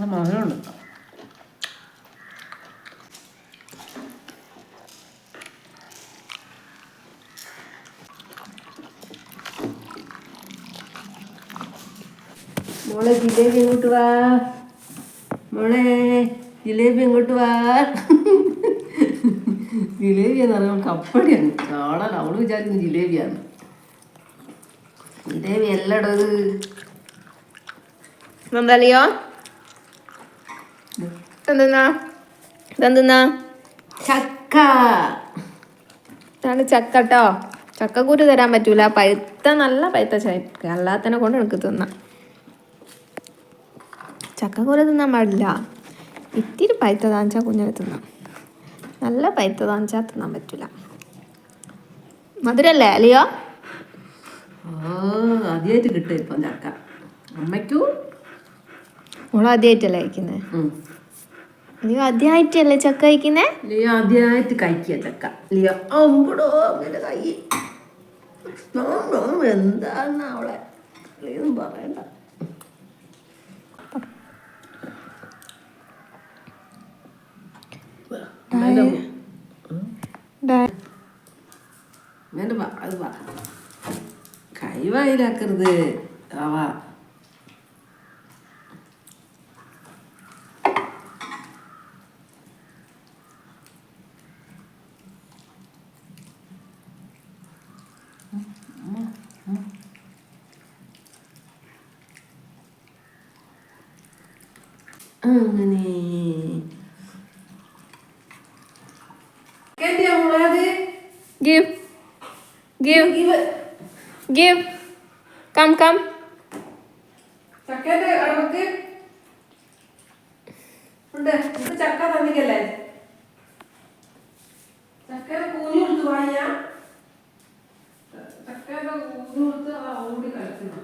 ആ മധുരമുണ്ട്. മോളെ ജിലേബി ഇങ്ങോട്ട് വാ. മോളെ ജിലേബി ഇങ്ങോട്ട് വാ. ജിലേബി എന്ന് പറയുമ്പോൾ കപ്പടിയാണ്. കാണാൻ അവൾ വിചാരിക്കുന്നത് ജിലേബിയാണ്. ജിലേബി എല്ലായിടും എന്തല്ലയോ എന്തെന്നാ ഇതെന്തെന്നാ ചക്ക. ഇതാണ് ചക്ക കേട്ടോ ചക്കക്കൂര് തരാൻ പറ്റൂല. പഴുത്ത നല്ല പഴുത്ത ചക്ക അല്ലാത്തനെ കൊണ്ട് എനിക്ക് തിന്നാം ചക്കക്കൂര തിന്നാൻ പാടില്ല. ഇത്തിരി പഴുത്തതാണെച്ചാൽ കുഞ്ഞിനെ തിന്നാം നല്ല പഴുത്തതാണെച്ചാൽ തിന്നാൻ പറ്റൂല. മധുരല്ലേ അല്ലയോ ആദ്യമായിട്ട് കിട്ടും ഇപ്പം ചക്ക. അമ്മയ്ക്കും മോൾ ആദ്യമായിട്ടല്ലേ കഴിക്കുന്നത്. അയ്യോ ആദ്യമായിട്ടല്ലേ ചക്ക കഴിക്കുന്നേ? ലിയോ ആദ്യമായിട്ട് കഴിക്കുക ചക്ക. ലിയോ അമ്പടോ അങ്ങനെ കൈ. എന്താന്ന് അവളെ? ലിയൊന്നും പറയണ്ട. അത് കൈ വായിലാക്കരുത്. ആവാ അങ്ങനെ? ഗിവ് ഗിവ് ഇവ- ഗിവ് കം കം ചക്കേന്റെ അളവക്ക് ഉണ്ട്. ചക്ക തന്നിക്കല്ലേ ചക്കേന്റെ കൂഞ്ഞു കൂഞ്ഞു കൊടുത്ത് ആ ഓടി കളിക്കണം